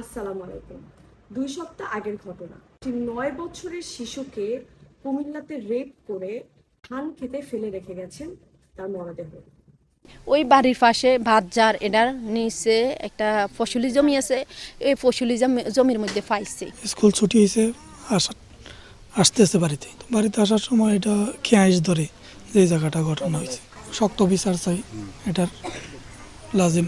আসসালামু আলাইকুম। দুই সপ্তাহ আগের ঘটনা। একটি নয় বছরের শিশুকে কুমিল্লাতে রেপ করে ধান খেতে ফেলে রেখে গেছেন তার মরদেহ। ওই বাড়ির পাশে ভাতজার এটার নিচে একটা ফসলি জমি আছে। এই ফসলি জমির মধ্যে পাইছে। স্কুল ছুটি হয়েছে আসা আসতেছে বাড়িতে। তো বাড়িতে আসার সময় এটা খেয়াইশ ধরে যে জায়গাটা ঘটনা হয়েছে। শক্ত বিচার চাই এটার লাজিম।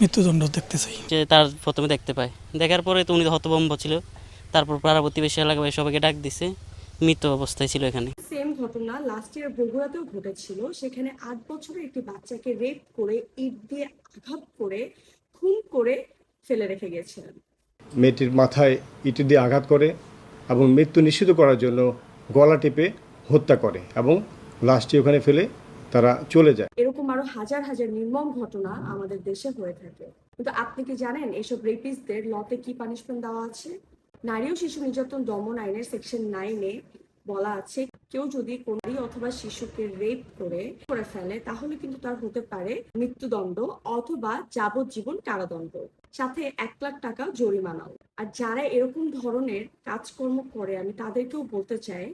মৃত্যুদণ্ড দেখতে চাই। যে তার প্রথমে দেখতে পায়। দেখার পরে তো উনি তো হতভম্ব ছিল। তারপর পাড়া প্রতিবেশী এলাকায় সবাইকে ডাক দিছে। মৃত অবস্থায় ছিল এখানে। সেম ঘটনা লাস্ট ইয়ার বগুড়াতেও ঘটেছিল। সেখানে আট বছরের একটি বাচ্চাকে রেপ করে ইট দিয়ে আঘাত করে খুন করে ফেলে রেখে গিয়েছিলেন মেয়েটির মাথায় ইটি দিয়ে আঘাত করে এবং মৃত্যু নিশ্চিত করার জন্য গলা টিপে হত্যা করে এবং লাশটি ওখানে ফেলে তারা চলে যায়। এরকম আরও হাজার হাজার নির্মম ঘটনা আমাদের দেশে হয়ে থাকে। কিন্তু আপনি কি জানেন এসব রেপিস্টদের লতে কি পানিশমেন্ট দেওয়া আছে? নারী ও শিশু নির্যাতন দমন আইনের সেকশন নাইনে বলা আছে, কেউ যদি কোনো অথবা শিশুকে রেপ করে করে ফেলে, তাহলে কিন্তু তার হতে পারে মৃত্যুদণ্ড অথবা যাবজ্জীবন কারাদণ্ড। সাথে এক লাখ টাকা জরিমানাও। আর যারা এরকম ধরনের কাজকর্ম করে, আমি তাদেরকেও বলতে চাই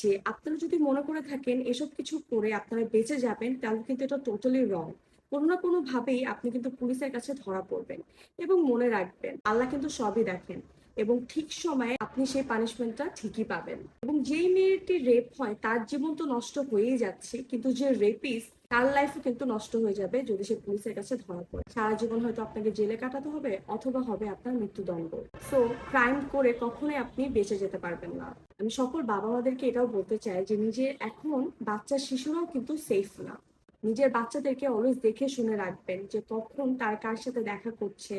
যে আপনারা যদি মনে করে থাকেন এসব কিছু করে আপনারা বেঁচে যাবেন, তাহলে কিন্তু এটা টোটালি রং কোনো না কোনো ভাবেই আপনি কিন্তু পুলিশের কাছে ধরা পড়বেন এবং মনে রাখবেন, আল্লাহ কিন্তু সবই দেখেন এবং ঠিক সময়ে আপনি সেই পানিশমেন্টটা ঠিকই পাবেন। এবং যেই মেয়েটি রেপ হয়, তার জীবন তো নষ্ট হয়েই যাচ্ছে, কিন্তু যে রেপিস তার লাইফও কিন্তু নষ্ট হয়ে যাবে যদি সে পুলিশের কাছে ধরা পড়ে। সারা জীবন হয়তো আপনাকে জেলে কাটাতে হবে অথবা হবে আপনার মৃত্যুদণ্ড। সো ক্রাইম করে কখনোই আপনি বেঁচে যেতে পারবেন না। আমি সকল বাবা মাদেরকে এটাও বলতে চাই যে নিজে এখন বাচ্চা শিশুরাও কিন্তু সেফ না। নিজের বাচ্চাদেরকে অলওয়েজ দেখে শুনে রাখবেন যে, কখন তার কার সাথে দেখা করছে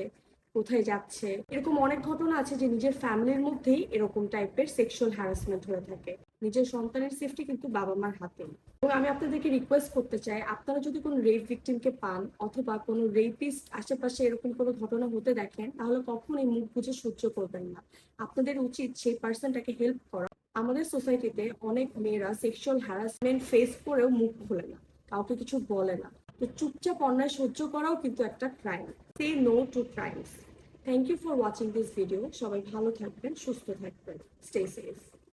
কোথায় যাচ্ছে? এরকম অনেক ঘটনা আছে যে নিজের ফ্যামিলির মধ্যেই এরকম টাইপের সেক্সুয়াল হ্যারাসমেন্ট হয়ে থাকে। নিজের সন্তানের সেফটি কিন্তু বাবা মার হাতে। এবং আমি আপনাদেরকে রিকোয়েস্ট করতে চাই, আপনারা যদি কোনো রেপ ভিকটিমকে পান অথবা কোনো রেপিস্ট আশেপাশে এরকম কোনো ঘটনা হতে দেখেন, তাহলে কখনোই মুখ বুঝে সহ্য করবেন না। আপনাদের উচিত সেই পার্সনটাকে হেল্প করা। আমাদের সোসাইটিতে অনেক মেয়েরা সেক্সুয়াল হ্যারাসমেন্ট ফেস করেও মুখ খোলে না, কাউকে কিছু বলে না। তো চুপচাপ অন্যায় সহ্য করাও কিন্তু একটা crime say no to crimes thank you for watching this video সবাই ভালো থাকবেন সুস্থ থাকবেন স্টে সেফ